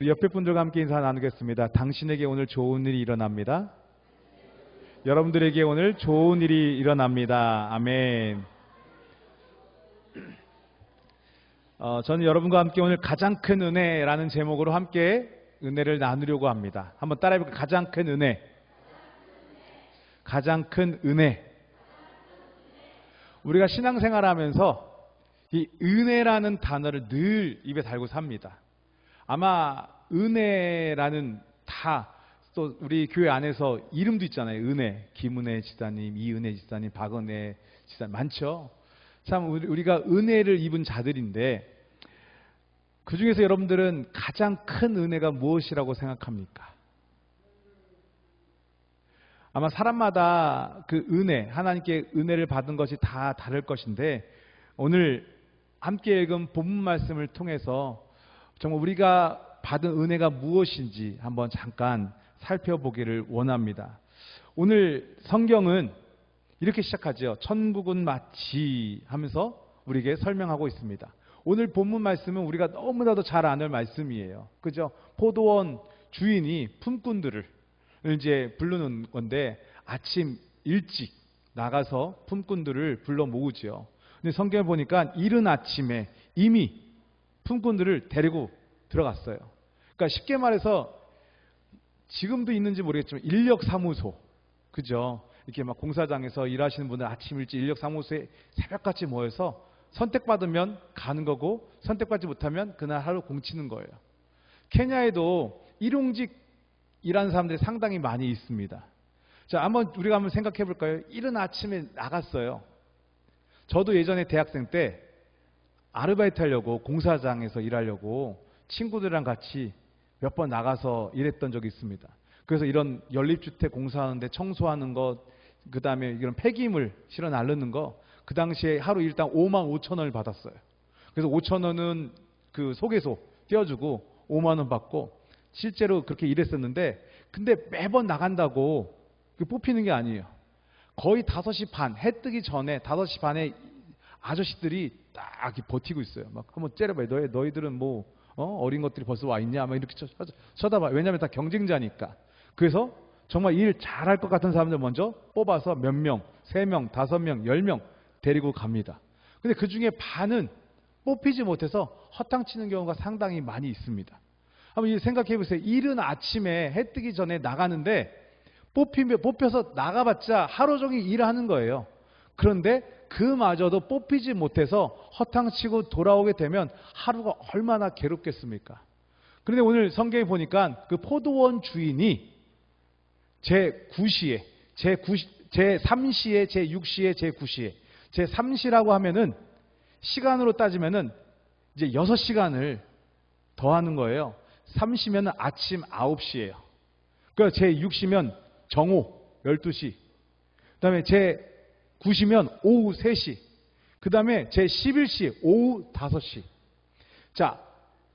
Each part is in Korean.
우리 옆에 분들과 함께 인사 나누겠습니다. 당신에게 오늘 좋은 일이 일어납니다. 여러분들에게 오늘 좋은 일이 일어납니다. 아멘. 어, 저는 여러분과 함께 오늘 가장 큰 은혜라는 제목으로 함께 은혜를 나누려고 합니다. 한번 따라해볼까요? 가장 큰 은혜. 가장 큰 은혜. 우리가 신앙생활 하면서 이 은혜라는 단어를 늘 입에 달고 삽니다. 아마 은혜라는 다 또 우리 교회 안에서 이름도 있잖아요. 은혜. 김은혜 지사님, 이은혜 지사님, 박은혜 지사님 많죠. 참 우리가 은혜를 입은 자들인데 그 중에서 여러분들은 가장 큰 은혜가 무엇이라고 생각합니까? 아마 사람마다 그 은혜, 하나님께 은혜를 받은 것이 다 다를 것인데 오늘 함께 읽은 본문 말씀을 통해서 정말 우리가 받은 은혜가 무엇인지 한번 잠깐 살펴보기를 원합니다. 오늘 성경은 이렇게 시작하죠. 천국은 마치 하면서 우리에게 설명하고 있습니다. 오늘 본문 말씀은 우리가 너무나도 잘 아는 말씀이에요. 그죠? 포도원 주인이 품꾼들을 이제 부르는 건데 아침 일찍 나가서 품꾼들을 불러 모으죠. 근데 성경에 보니까 이른 아침에 이미 품꾼들을 데리고 들어갔어요. 그러니까 쉽게 말해서 지금도 있는지 모르겠지만 인력 사무소 그죠? 이렇게 막 공사장에서 일하시는 분들 아침 일찍 인력 사무소에 새벽같이 모여서 선택받으면 가는 거고 선택받지 못하면 그날 하루 공치는 거예요. 케냐에도 일용직 일하는 사람들이 상당히 많이 있습니다. 자, 한번 우리가 한번 생각해 볼까요? 이른 아침에 나갔어요. 저도 예전에 대학생 때 아르바이트 하려고 공사장에서 일하려고 친구들이랑 같이 몇 번 나가서 일했던 적이 있습니다. 그래서 이런 연립주택 공사하는데 청소하는 것, 그 다음에 이런 폐기물 실어 나르는 거, 그 당시에 하루 일당 5만 5천 원을 받았어요. 그래서 5천 원은 그 속에서 떼어주고 5만 원 받고 실제로 그렇게 일했었는데 근데 매번 나간다고 뽑히는 게 아니에요. 거의 5시 반, 해 뜨기 전에 5시 반에 아저씨들이 딱 버티고 있어요. 막 한번 째려봐요. 너희, 너희들은 뭐 어? 린 것들이 벌써 와 있냐? 막 이렇게 쳐다봐. 왜냐하면 다 경쟁자니까. 그래서 정말 일 잘할 것 같은 사람들 먼저 뽑아서 몇 명, 세 명, 다섯 명, 열 명 데리고 갑니다. 근데 그 중에 반은 뽑히지 못해서 허탕치는 경우가 상당히 많이 있습니다. 한번 생각해 보세요. 이른 아침에 해 뜨기 전에 나가는데 뽑히면 뽑혀서 나가봤자 하루 종일 일을 하는 거예요. 그런데 그마저도 뽑히지 못해서 허탕치고 돌아오게 되면 하루가 얼마나 괴롭겠습니까? 그런데 오늘 성경에 보니까 그 포도원 주인이 제 9시에, 제 9, 제 3시에, 제 6시에, 제 9시에, 제 3시라고 하면은 시간으로 따지면은 이제 6시간을 더 하는 거예요. 3시면 아침 9시예요. 그러니까 제 6시면 정오 12시. 그다음에 제 9시면 오후 3시. 그 다음에 제 11시 오후 5시. 자,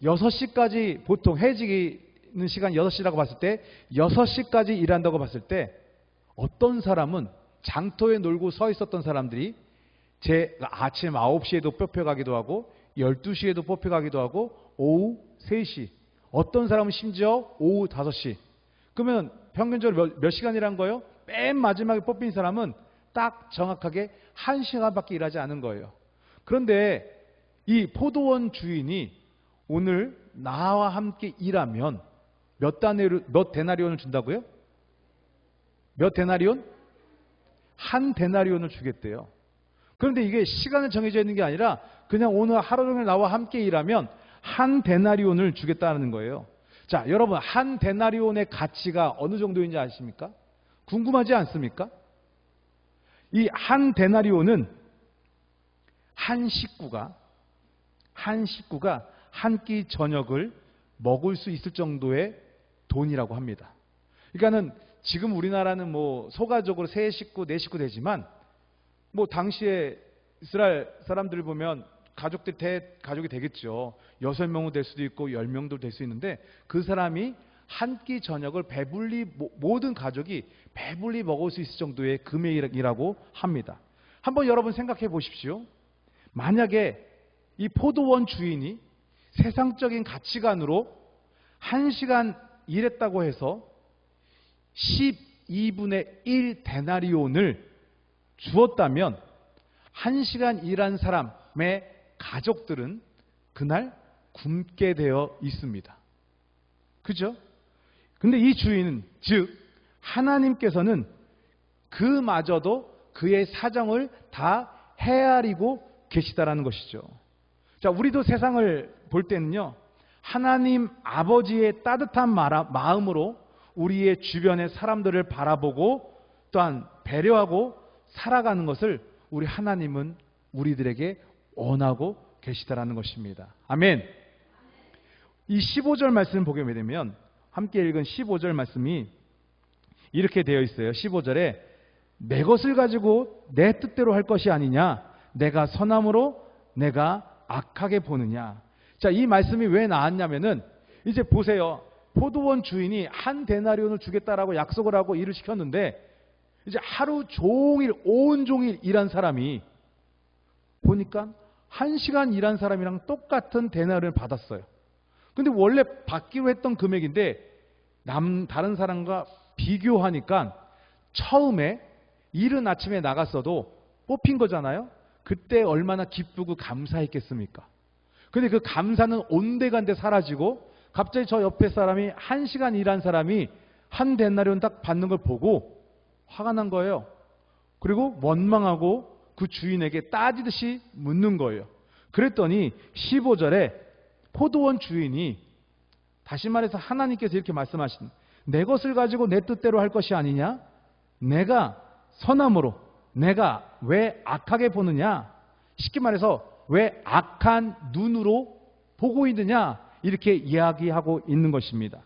6시까지 보통 해지는 시간 6시라고 봤을 때 6시까지 일한다고 봤을 때 어떤 사람은 장터에 놀고 서 있었던 사람들이 제 아침 9시에도 뽑혀가기도 하고 12시에도 뽑혀가기도 하고 오후 3시 어떤 사람은 심지어 오후 5시 그러면 평균적으로 몇, 몇 시간 일한 거예요? 맨 마지막에 뽑힌 사람은 딱 정확하게 1시간밖에 일하지 않은 거예요. 그런데 이 포도원 주인이 오늘 나와 함께 일하면 몇 다네르, 몇 데나리온을 준다고요? 몇 데나리온? 한 데나리온을 주겠대요. 그런데 이게 시간을 정해져 있는 게 아니라 그냥 오늘 하루 종일 나와 함께 일하면 한 데나리온을 주겠다는 거예요. 자, 여러분, 한 데나리온의 가치가 어느 정도인지 아십니까? 궁금하지 않습니까? 이 한 데나리온은 한 식구가, 한 식구가 한 끼 저녁을 먹을 수 있을 정도의 돈이라고 합니다. 그러니까는 지금 우리나라는 뭐 소가적으로 세 식구, 네 식구 되지만 뭐 당시에 이스라엘 사람들 보면 가족들 대 가족이 되겠죠. 여섯 명은 될 수도 있고 열 명도 될 수 있는데 그 사람이 한 끼 저녁을 배불리 모든 가족이 배불리 먹을 수 있을 정도의 금액이라고 합니다. 한번 여러분 생각해 보십시오. 만약에 이 포도원 주인이 세상적인 가치관으로 1시간 일했다고 해서 12분의 1 데나리온을 주었다면 1시간 일한 사람의 가족들은 그날 굶게 되어 있습니다. 그죠? 근데 이 주인은, 즉, 하나님께서는 그마저도 그의 사정을 다 헤아리고 계시다라는 것이죠. 자, 우리도 세상을 볼 때는요, 하나님 아버지의 따뜻한 마음으로 우리의 주변의 사람들을 바라보고 또한 배려하고 살아가는 것을 우리 하나님은 우리들에게 원하고 계시다라는 것입니다. 아멘. 이 15절 말씀 보게 되면 함께 읽은 15절 말씀이 이렇게 되어 있어요. 15절에 내 것을 가지고 내 뜻대로 할 것이 아니냐. 내가 선함으로 내가 악하게 보느냐. 자, 이 말씀이 왜 나왔냐면은 이제 보세요. 포도원 주인이 한 데나리온을 주겠다라고 약속을 하고 일을 시켰는데 이제 하루 종일 온종일 일한 사람이 보니까 한 시간 일한 사람이랑 똑같은 데나리온을 받았어요. 근데 원래 받기로 했던 금액인데 남 다른 사람과 비교하니까 처음에 이른 아침에 나갔어도 뽑힌 거잖아요. 그때 얼마나 기쁘고 감사했겠습니까? 근데 그 감사는 온데간데 사라지고 갑자기 저 옆에 사람이 한 시간 일한 사람이 한 데나리온 딱 받는 걸 보고 화가 난 거예요. 그리고 원망하고 그 주인에게 따지듯이 묻는 거예요. 그랬더니 15절에 포도원 주인이 다시 말해서 하나님께서 이렇게 말씀하신 내 것을 가지고 내 뜻대로 할 것이 아니냐? 내가 선함으로 내가 왜 악하게 보느냐? 쉽게 말해서 왜 악한 눈으로 보고 있느냐? 이렇게 이야기하고 있는 것입니다.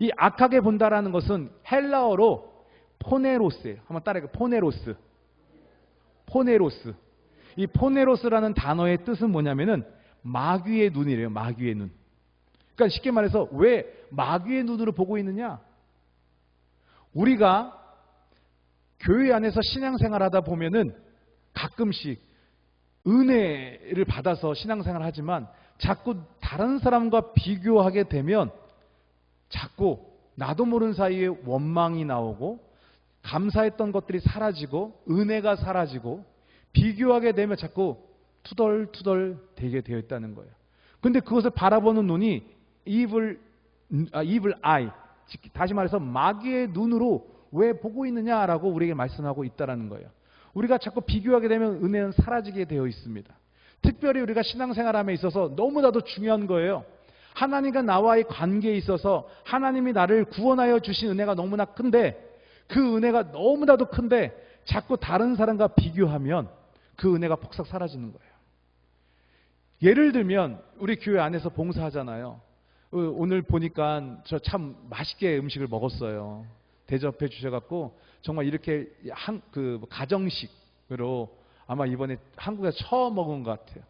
이 악하게 본다라는 것은 헬라어로 포네로스예요. 한번 따라해요. 포네로스. 포네로스. 이 포네로스라는 단어의 뜻은 뭐냐면은 마귀의 눈이래요. 마귀의 눈. 그러니까 쉽게 말해서 왜 마귀의 눈으로 보고 있느냐? 우리가 교회 안에서 신앙생활 하다 보면은 가끔씩 은혜를 받아서 신앙생활 하지만 자꾸 다른 사람과 비교하게 되면 자꾸 나도 모르는 사이에 원망이 나오고 감사했던 것들이 사라지고 은혜가 사라지고 비교하게 되면 자꾸 투덜투덜 되게 되어 있다는 거예요. 근데 그것을 바라보는 눈이 evil, 아, evil eye, 다시 말해서 마귀의 눈으로 왜 보고 있느냐라고 우리에게 말씀하고 있다는 거예요. 우리가 자꾸 비교하게 되면 은혜는 사라지게 되어 있습니다. 특별히 우리가 신앙생활함에 있어서 너무나도 중요한 거예요. 하나님과 나와의 관계에 있어서 하나님이 나를 구원하여 주신 은혜가 너무나 큰데 그 은혜가 너무나도 큰데 자꾸 다른 사람과 비교하면 그 은혜가 폭삭 사라지는 거예요. 예를 들면 우리 교회 안에서 봉사하잖아요. 어, 오늘 보니까 저 참 맛있게 음식을 먹었어요. 대접해 주셔갖고 정말 이렇게 한 그 가정식으로 아마 이번에 한국에서 처음 먹은 것 같아요.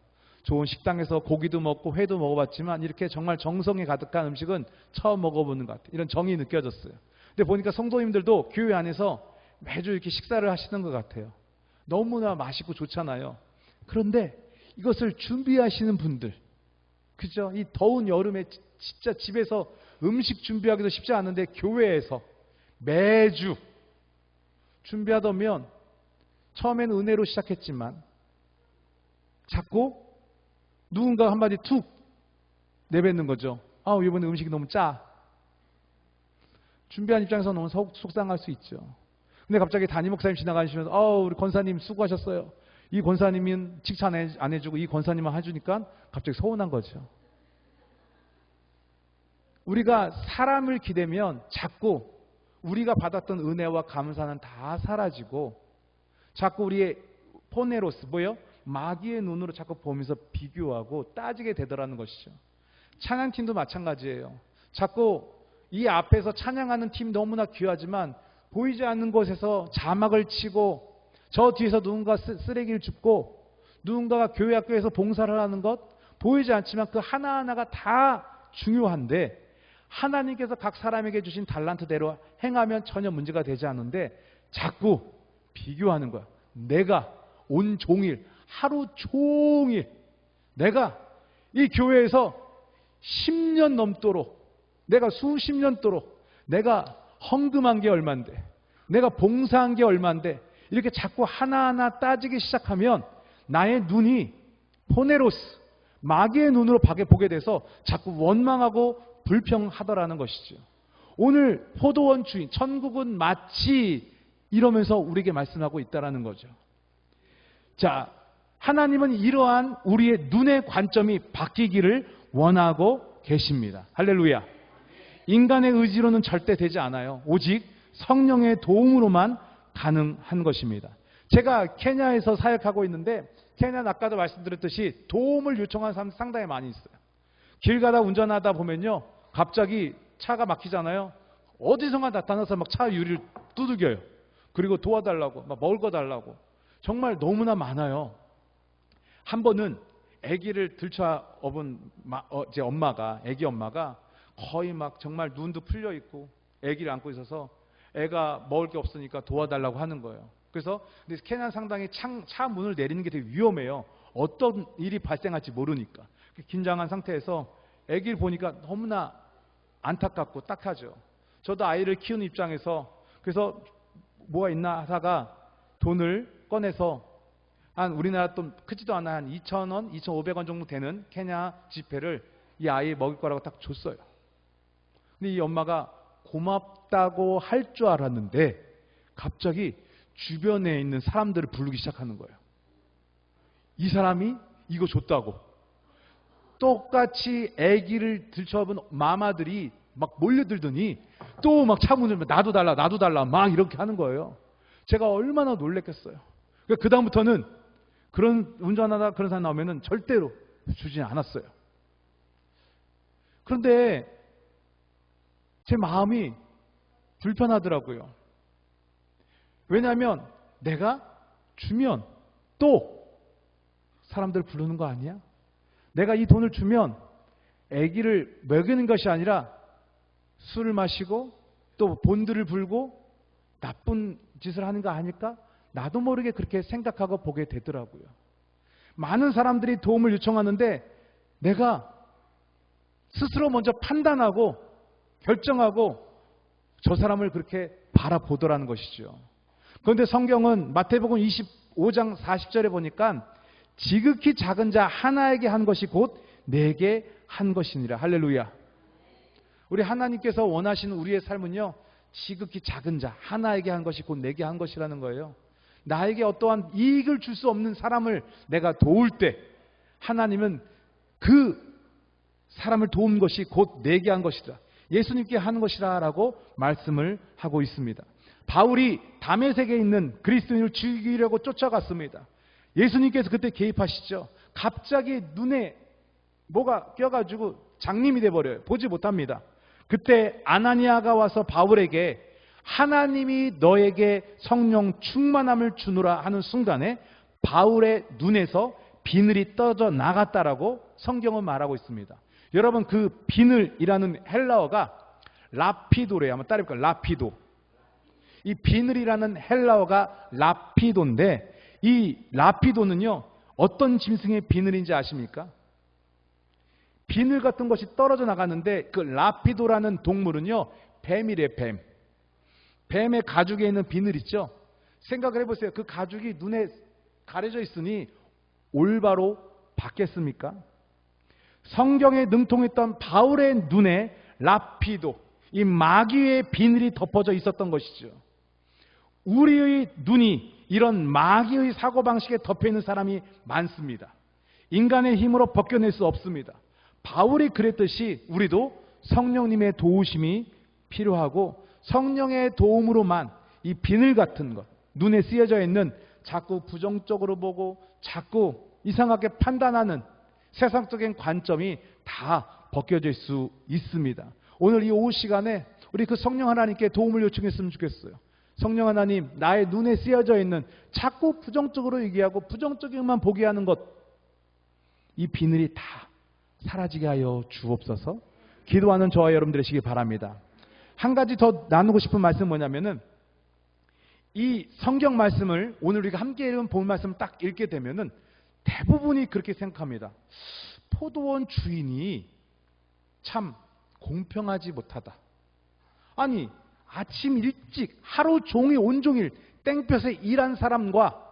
좋은 식당에서 고기도 먹고 회도 먹어봤지만 이렇게 정말 정성이 가득한 음식은 처음 먹어보는 것 같아요. 이런 정이 느껴졌어요. 근데 보니까 성도님들도 교회 안에서 매주 이렇게 식사를 하시는 것 같아요. 너무나 맛있고 좋잖아요. 그런데 이것을 준비하시는 분들, 그죠? 이 더운 여름에 진짜 집에서 음식 준비하기도 쉽지 않은데 교회에서 매주 준비하다면 처음에는 은혜로 시작했지만 자꾸 누군가 한마디 툭 내뱉는 거죠. 아, 이번에 음식이 너무 짜. 준비한 입장에서 너무 속 상할 수 있죠. 근데 갑자기 담임 목사님 지나가시면서, 어, 우리 권사님 수고하셨어요. 이 권사님은 칭찬 안 해주고 이 권사님만 해주니까 갑자기 서운한 거죠. 우리가 사람을 기대면 자꾸 우리가 받았던 은혜와 감사는 다 사라지고 자꾸 우리의 포네로스 뭐요? 마귀의 눈으로 자꾸 보면서 비교하고 따지게 되더라는 것이죠. 찬양팀도 마찬가지예요. 자꾸 이 앞에서 찬양하는 팀 너무나 귀하지만 보이지 않는 곳에서 자막을 치고 저 뒤에서 누군가 쓰레기를 줍고 누군가가 교회 학교에서 봉사를 하는 것 보이지 않지만 그 하나하나가 다 중요한데 하나님께서 각 사람에게 주신 달란트대로 행하면 전혀 문제가 되지 않는데 자꾸 비교하는 거야. 내가 온 종일 하루 종일 내가 이 교회에서 10년 넘도록 내가 수십 년 도록 내가 헌금한 게 얼만데, 내가 봉사한 게 얼만데, 이렇게 자꾸 하나하나 따지기 시작하면 나의 눈이 포네로스, 마귀의 눈으로 보게 돼서 자꾸 원망하고 불평하더라는 것이죠. 오늘 포도원 주인, 천국은 마치 이러면서 우리에게 말씀하고 있다라는 거죠. 자, 하나님은 이러한 우리의 눈의 관점이 바뀌기를 원하고 계십니다. 할렐루야. 인간의 의지로는 절대 되지 않아요. 오직 성령의 도움으로만 가능한 것입니다. 제가 케냐에서 사역하고 있는데 케냐는 아까도 말씀드렸듯이 도움을 요청하는 사람 상당히 많이 있어요. 길 가다 운전하다 보면요. 갑자기 차가 막히잖아요. 어디선가 나타나서 막 차 유리를 두들겨요. 그리고 도와달라고, 막 먹을 거 달라고. 정말 너무나 많아요. 한 번은 아기를 들쳐 업은 마- 어, 제 엄마가, 아기 엄마가 거의 막 정말 눈도 풀려 있고 아기를 안고 있어서 애가 먹을 게 없으니까 도와달라고 하는 거예요. 그래서 근데 케냐 상당히 창, 차 문을 내리는 게 되게 위험해요. 어떤 일이 발생할지 모르니까. 긴장한 상태에서 아기를 보니까 너무나 안타깝고 딱하죠. 저도 아이를 키우는 입장에서 그래서 뭐가 있나 하다가 돈을 꺼내서 한 우리나라 돈 크지도 않아 한 2,000원, 2,500원 정도 되는 케냐 지폐를 이 아이 먹을 거라고 딱 줬어요. 근데 이 엄마가 고맙다고 할 줄 알았는데 갑자기 주변에 있는 사람들을 부르기 시작하는 거예요. 이 사람이 이거 줬다고. 똑같이 아기를 들쳐업은 마마들이 막 몰려들더니 또 막 차문을 나도 달라 나도 달라 막 이렇게 하는 거예요. 제가 얼마나 놀랬겠어요. 그 다음부터는 그런 운전하다 그런 사람 나오면은 절대로 주지 않았어요. 그런데 제 마음이 불편하더라고요. 왜냐하면 내가 주면 또 사람들 부르는 거 아니야? 내가 이 돈을 주면 아기를 먹이는 것이 아니라 술을 마시고 또 본드를 불고 나쁜 짓을 하는 거 아닐까? 나도 모르게 그렇게 생각하고 보게 되더라고요. 많은 사람들이 도움을 요청하는데 내가 스스로 먼저 판단하고 결정하고 저 사람을 그렇게 바라보더라는 것이죠. 그런데 성경은 마태복음 25장 40절에 보니까 지극히 작은 자 하나에게 한 것이 곧 내게 한 것이니라. 할렐루야. 우리 하나님께서 원하시는 우리의 삶은요. 지극히 작은 자 하나에게 한 것이 곧 내게 한 것이라는 거예요. 나에게 어떠한 이익을 줄 수 없는 사람을 내가 도울 때 하나님은 그 사람을 도운 것이 곧 내게 한 것이다. 예수님께 하는 것이라라고 말씀을 하고 있습니다. 바울이 담에색에 있는 그리스도인을 죽이려고 쫓아갔습니다. 예수님께서 그때 개입하시죠. 갑자기 눈에 뭐가 껴가지고 장님이 돼버려요. 보지 못합니다. 그때 아나니아가 와서 바울에게 하나님이 너에게 성령 충만함을 주노라 하는 순간에 바울의 눈에서 비늘이 떠져 나갔다라고 성경은 말하고 있습니다. 여러분 그 비늘이라는 헬라어가 라피도래요. 한번 따라해볼까요? 라피도. 이 비늘이라는 헬라어가 라피도인데 이 라피도는요 어떤 짐승의 비늘인지 아십니까? 비늘 같은 것이 떨어져 나가는데 그 라피도라는 동물은요 뱀이래 뱀. 뱀의 가죽에 있는 비늘 있죠? 생각을 해보세요. 그 가죽이 눈에 가려져 있으니 올바로 받겠습니까? 성경에 능통했던 바울의 눈에 라피도, 이 마귀의 비늘이 덮어져 있었던 것이죠. 우리의 눈이 이런 마귀의 사고방식에 덮여 있는 사람이 많습니다. 인간의 힘으로 벗겨낼 수 없습니다. 바울이 그랬듯이 우리도 성령님의 도우심이 필요하고 성령의 도움으로만 이 비늘 같은 것, 눈에 쓰여져 있는 자꾸 부정적으로 보고 자꾸 이상하게 판단하는 세상적인 관점이 다 벗겨질 수 있습니다. 오늘 이 오후 시간에 우리 그 성령 하나님께 도움을 요청했으면 좋겠어요. 성령 하나님, 나의 눈에 쓰여져 있는 자꾸 부정적으로 얘기하고 부정적인만 보게 하는 것, 이 비늘이 다 사라지게 하여 주옵소서. 기도하는 저와 여러분 되시기 바랍니다. 한 가지 더 나누고 싶은 말씀은 뭐냐면은 이 성경 말씀을 오늘 우리가 함께 읽은 본 말씀을 딱 읽게 되면은 대부분이 그렇게 생각합니다. 포도원 주인이 참 공평하지 못하다. 아니, 아침 일찍 하루 종일 온종일 땡볕에 일한 사람과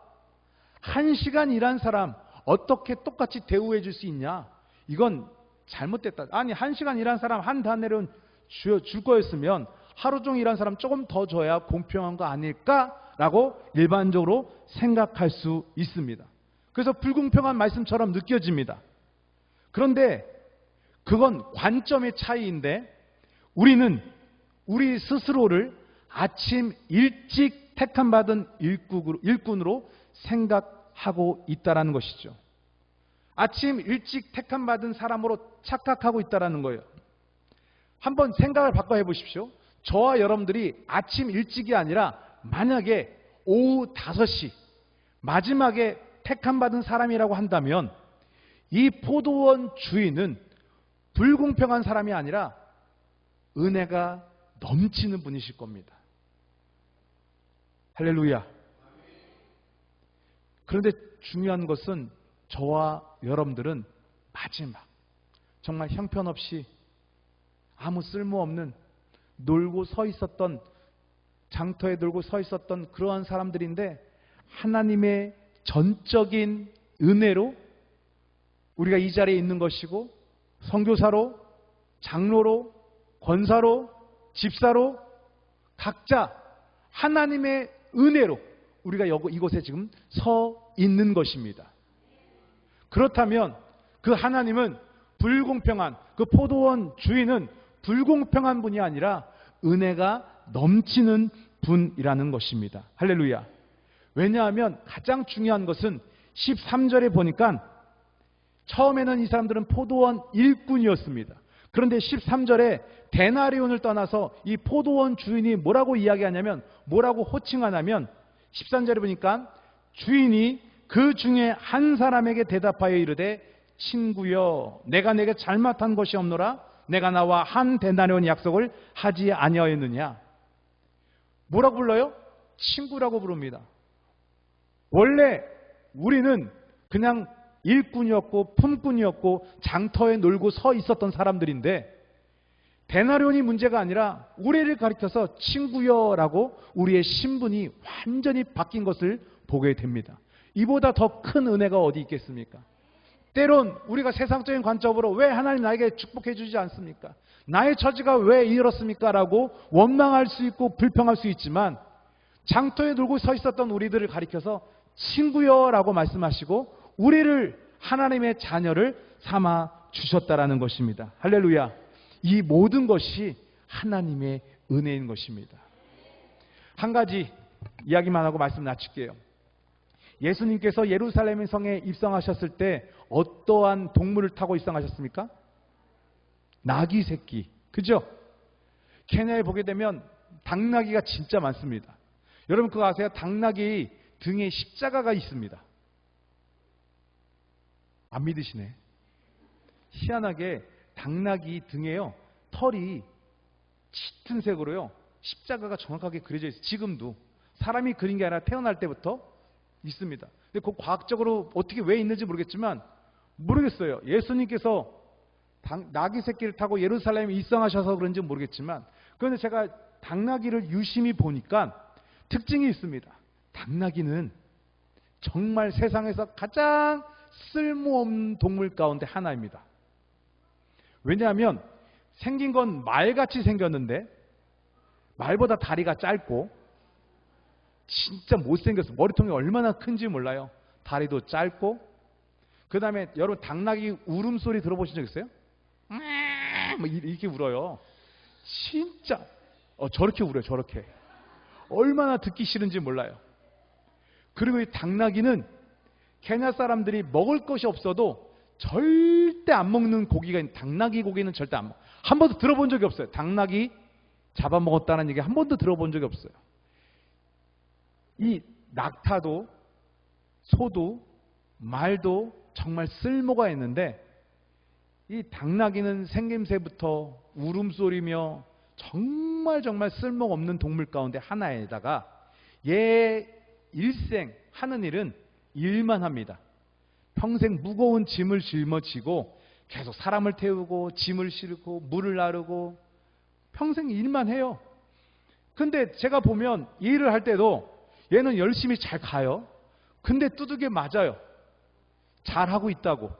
한 시간 일한 사람 어떻게 똑같이 대우해 줄 수 있냐? 이건 잘못됐다. 아니, 한 시간 일한 사람 한 단위를 줄 거였으면 하루 종일 일한 사람 조금 더 줘야 공평한 거 아닐까라고 일반적으로 생각할 수 있습니다. 그래서 불공평한 말씀처럼 느껴집니다. 그런데 그건 관점의 차이인데 우리는 우리 스스로를 아침 일찍 택함 받은 일꾼으로 생각하고 있다라는 것이죠. 아침 일찍 택함 받은 사람으로 착각하고 있다라는 거예요. 한번 생각을 바꿔 해 보십시오. 저와 여러분들이 아침 일찍이 아니라 만약에 오후 5시 마지막에 택함 받은 사람이라고 한다면 이 포도원 주인은 불공평한 사람이 아니라 은혜가 넘치는 분이실 겁니다. 할렐루야. 그런데 중요한 것은 저와 여러분들은 마지막 정말 형편없이 아무 쓸모없는 놀고 서 있었던 장터에 놀고 서 있었던 그러한 사람들인데 하나님의 전적인 은혜로 우리가 이 자리에 있는 것이고 선교사로 장로로 권사로 집사로 각자 하나님의 은혜로 우리가 이곳에 지금 서 있는 것입니다. 그렇다면 그 하나님은 불공평한 그 포도원 주인은 불공평한 분이 아니라 은혜가 넘치는 분이라는 것입니다. 할렐루야. 왜냐하면 가장 중요한 것은 13절에 보니까 처음에는 이 사람들은 포도원 일꾼이었습니다. 그런데 13절에 데나리온을 떠나서 이 포도원 주인이 뭐라고 이야기하냐면 뭐라고 호칭하냐면 13절에 보니까 주인이 그 중에 한 사람에게 대답하여 이르되 친구여 내가 내게 잘못한 것이 없노라 내가 나와 한 데나리온 약속을 하지 아니하였느냐 뭐라고 불러요? 친구라고 부릅니다. 원래 우리는 그냥 일꾼이었고 품꾼이었고 장터에 놀고 서 있었던 사람들인데 데나리온이 문제가 아니라 우리를 가리켜서 친구여라고 우리의 신분이 완전히 바뀐 것을 보게 됩니다. 이보다 더 큰 은혜가 어디 있겠습니까? 때론 우리가 세상적인 관점으로 왜 하나님 나에게 축복해 주지 않습니까? 나의 처지가 왜 이렇습니까? 라고 원망할 수 있고 불평할 수 있지만 장터에 놀고 서 있었던 우리들을 가리켜서 친구여라고 말씀하시고 우리를 하나님의 자녀를 삼아 주셨다라는 것입니다. 할렐루야. 이 모든 것이 하나님의 은혜인 것입니다. 한 가지 이야기만 하고 말씀 마칠게요. 예수님께서 예루살렘 성에 입성하셨을 때 어떠한 동물을 타고 입성하셨습니까? 나귀 새끼. 그죠? 케냐에 보게 되면 당나귀가 진짜 많습니다. 여러분 그거 아세요? 당나귀 등에 십자가가 있습니다. 안 믿으시네. 희한하게 당나귀 등에요. 털이 짙은 색으로요. 십자가가 정확하게 그려져 있어요. 지금도. 사람이 그린 게 아니라 태어날 때부터 있습니다. 근데 그 과학적으로 어떻게 왜 있는지 모르겠지만 모르겠어요. 예수님께서 당, 나귀 새끼를 타고 예루살렘에 입성하셔서 그런지 모르겠지만 그런데 제가 당나귀를 유심히 보니까 특징이 있습니다. 당나귀는 정말 세상에서 가장 쓸모없는 동물 가운데 하나입니다. 왜냐하면 생긴 건 말같이 생겼는데 말보다 다리가 짧고 진짜 못생겼어. 머리통이 얼마나 큰지 몰라요. 다리도 짧고 그 다음에 여러분 당나귀 울음소리 들어보신 적 있어요? 뭐 이렇게 울어요. 진짜 어, 저렇게 울어요. 저렇게. 얼마나 듣기 싫은지 몰라요. 그리고 이 당나귀는 케냐 사람들이 먹을 것이 없어도 절대 안 먹는 고기가 당나귀 고기는 절대 안 먹. 한 번도 들어본 적이 없어요. 당나귀 잡아먹었다는 얘기 한 번도 들어본 적이 없어요. 이 낙타도 소도 말도 정말 쓸모가 있는데 이 당나귀는 생김새부터 울음소리며 정말 정말 쓸모가 없는 동물 가운데 하나에다가 얘 일생 하는 일은 일만 합니다. 평생 무거운 짐을 짊어지고 계속 사람을 태우고 짐을 싣고 물을 나르고 평생 일만 해요. 근데 제가 보면 일을 할 때도 얘는 열심히 잘 가요. 근데 두둑에 맞아요. 잘하고 있다고.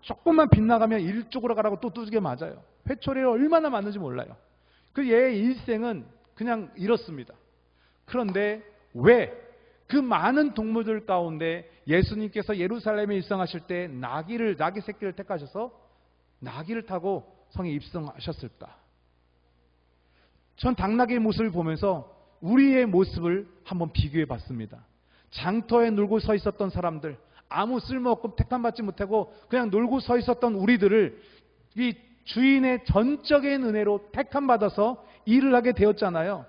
조금만 빗나가면 일 쪽으로 가라고 또 두둑에 맞아요. 회초리를 얼마나 맞는지 몰라요. 그 얘의 일생은 그냥 이렇습니다. 그런데 왜 그 많은 동물들 가운데 예수님께서 예루살렘에 입성하실 때 나귀를 나귀 새끼를 택하셔서 나귀를 타고 성에 입성하셨을까? 전 당나귀의 모습을 보면서 우리의 모습을 한번 비교해 봤습니다. 장터에 놀고 서 있었던 사람들, 아무 쓸모없고 택함받지 못하고 그냥 놀고 서 있었던 우리들을 이 주인의 전적인 은혜로 택함받아서 일을 하게 되었잖아요.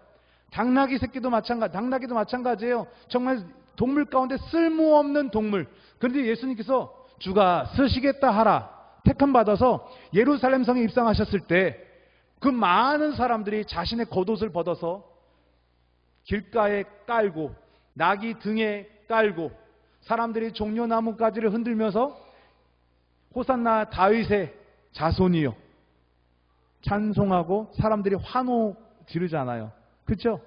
당나귀 새끼도 마찬가지, 당나귀도 마찬가지예요. 정말 동물 가운데 쓸모없는 동물. 그런데 예수님께서 주가 쓰시겠다 하라. 택함 받아서 예루살렘 성에 입성하셨을 때 그 많은 사람들이 자신의 겉옷을 벗어서 길가에 깔고 낙이 등에 깔고 사람들이 종려나무 가지를 흔들면서 호산나 다윗의 자손이요 찬송하고 사람들이 환호 지르잖아요. 그렇죠?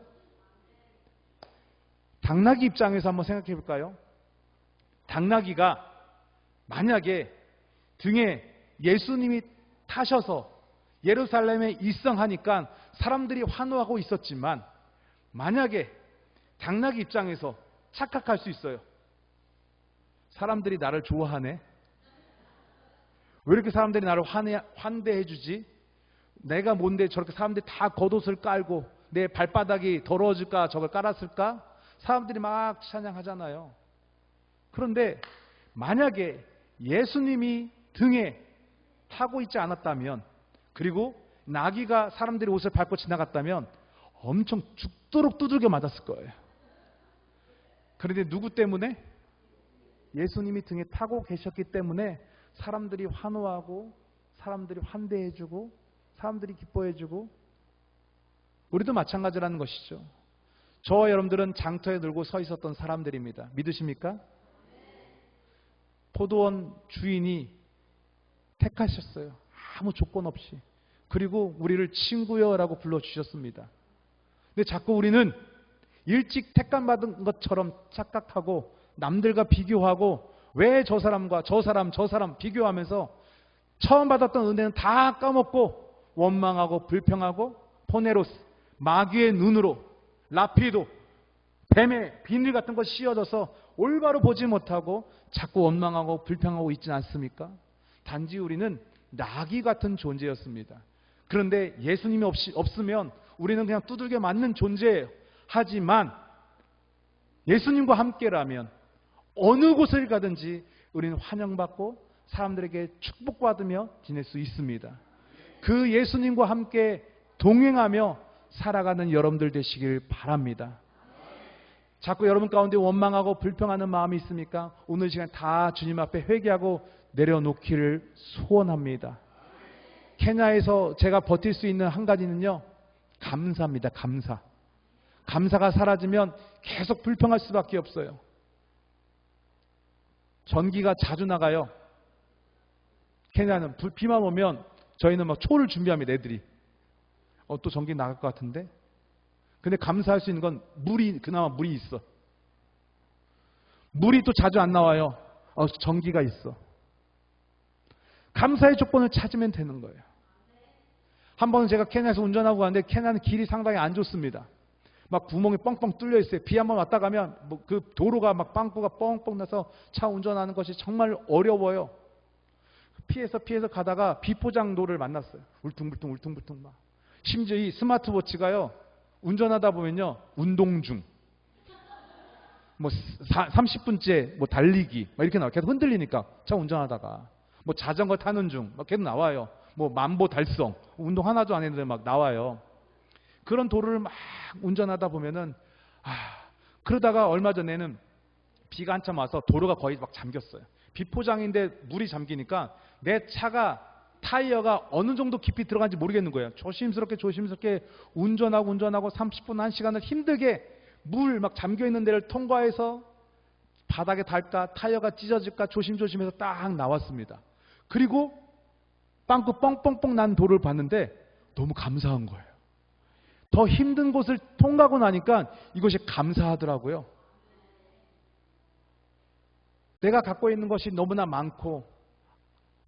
당나귀 입장에서 한번 생각해 볼까요? 당나귀가 만약에 등에 예수님이 타셔서 예루살렘에 입성하니까 사람들이 환호하고 있었지만 만약에 당나귀 입장에서 착각할 수 있어요. 사람들이 나를 좋아하네. 왜 이렇게 사람들이 나를 환해, 환대해 주지? 내가 뭔데 저렇게 사람들이 다 겉옷을 깔고 내 발바닥이 더러워질까 저걸 깔았을까? 사람들이 막 찬양하잖아요. 그런데 만약에 예수님이 등에 타고 있지 않았다면 그리고 나귀가 사람들이 옷을 밟고 지나갔다면 엄청 죽도록 두들겨 맞았을 거예요. 그런데 누구 때문에? 예수님이 등에 타고 계셨기 때문에 사람들이 환호하고 사람들이 환대해주고 사람들이 기뻐해주고 우리도 마찬가지라는 것이죠. 저와 여러분들은 장터에 들고 서 있었던 사람들입니다. 믿으십니까? 포도원 주인이 택하셨어요. 아무 조건 없이. 그리고 우리를 친구여라고 불러주셨습니다. 근데 자꾸 우리는 일찍 택감받은 것처럼 착각하고 남들과 비교하고 왜 저 사람과 저 사람 저 사람 비교하면서 처음 받았던 은혜는 다 까먹고 원망하고 불평하고 포네로스 마귀의 눈으로 라피도 뱀의 비늘 같은 거 씌워져서 올바로 보지 못하고 자꾸 원망하고 불평하고 있지 않습니까? 단지 우리는 나귀 같은 존재였습니다. 그런데 예수님이 없이, 없으면 우리는 그냥 두들겨 맞는 존재예요. 하지만 예수님과 함께라면 어느 곳을 가든지 우리는 환영받고 사람들에게 축복받으며 지낼 수 있습니다. 그 예수님과 함께 동행하며 살아가는 여러분들 되시길 바랍니다. 자꾸 여러분 가운데 원망하고 불평하는 마음이 있습니까? 오늘 시간 다 주님 앞에 회개하고 내려놓기를 소원합니다. 케냐에서 제가 버틸 수 있는 한 가지는요, 감사입니다. 감사. 감사가 사라지면 계속 불평할 수밖에 없어요. 전기가 자주 나가요. 케냐는 비만 오면 저희는 막 초를 준비합니다. 애들이. 어, 또 전기 나갈 것 같은데? 근데 감사할 수 있는 건 물이, 그나마 물이 있어. 물이 또 자주 안 나와요. 어, 전기가 있어. 감사의 조건을 찾으면 되는 거예요. 한 번은 제가 케냐에서 운전하고 가는데 케냐는 길이 상당히 안 좋습니다. 막 구멍이 뻥뻥 뚫려 있어요. 비 한번 왔다 가면 뭐 그 도로가 막 빵꾸가 뻥뻥 나서 차 운전하는 것이 정말 어려워요. 피해서 피해서 가다가 비포장도를 만났어요. 울퉁불퉁 울퉁불퉁 막. 심지어 이 스마트워치가요. 운전하다 보면요. 운동 중. 뭐 30분째 뭐 달리기 막 이렇게 나와 계속 흔들리니까 차 운전하다가 뭐 자전거 타는 중 막 계속 나와요. 뭐 만보 달성 운동 하나도 안 했는데 막 나와요. 그런 도로를 막 운전하다 보면은 아 그러다가 얼마 전에는 비가 한참 와서 도로가 거의 막 잠겼어요. 비포장인데 물이 잠기니까 내 차가 타이어가 어느 정도 깊이 들어간지 모르겠는 거예요. 조심스럽게 조심스럽게 운전하고 운전하고 30분 1시간을 힘들게 물 막 잠겨 있는 데를 통과해서 바닥에 닿을까 타이어가 찢어질까 조심조심해서 딱 나왔습니다. 그리고 빵꾸 뻥뻥뻥 난 돌을 봤는데 너무 감사한 거예요. 더 힘든 곳을 통과하고 나니까 이것이 감사하더라고요. 내가 갖고 있는 것이 너무나 많고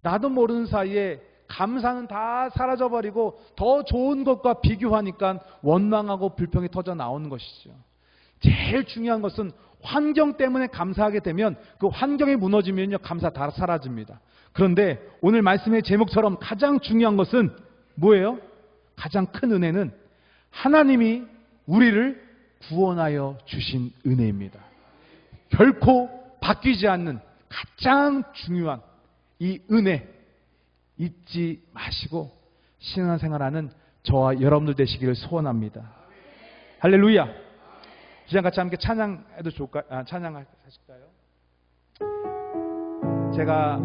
나도 모르는 사이에 감사는 다 사라져버리고 더 좋은 것과 비교하니까 원망하고 불평이 터져 나오는 것이죠. 제일 중요한 것은 환경 때문에 감사하게 되면 그 환경이 무너지면요 감사 다 사라집니다. 그런데 오늘 말씀의 제목처럼 가장 중요한 것은 뭐예요? 가장 큰 은혜는 하나님이 우리를 구원하여 주신 은혜입니다. 결코 바뀌지 않는 가장 중요한 이 은혜 잊지 마시고 신앙생활하는 저와 여러분들 되시기를 소원합니다. 할렐루야. 시간 같이 함께 찬양해도 좋을까요? 아, 찬양하실까요? 제가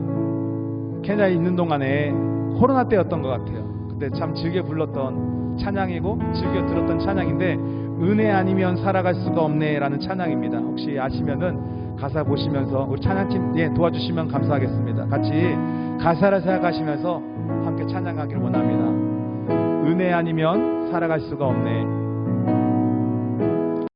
케냐에 있는 동안에 코로나 때였던 것 같아요. 그때 참 즐겨 불렀던 찬양이고 즐겨 들었던 찬양인데 은혜 아니면 살아갈 수가 없네라는 찬양입니다. 혹시 아시면은 가사 보시면서 우리 찬양팀 예, 도와주시면 감사하겠습니다. 같이 가사를 생각하시면서 함께 찬양하길 원합니다. 은혜 아니면 살아갈 수가 없네.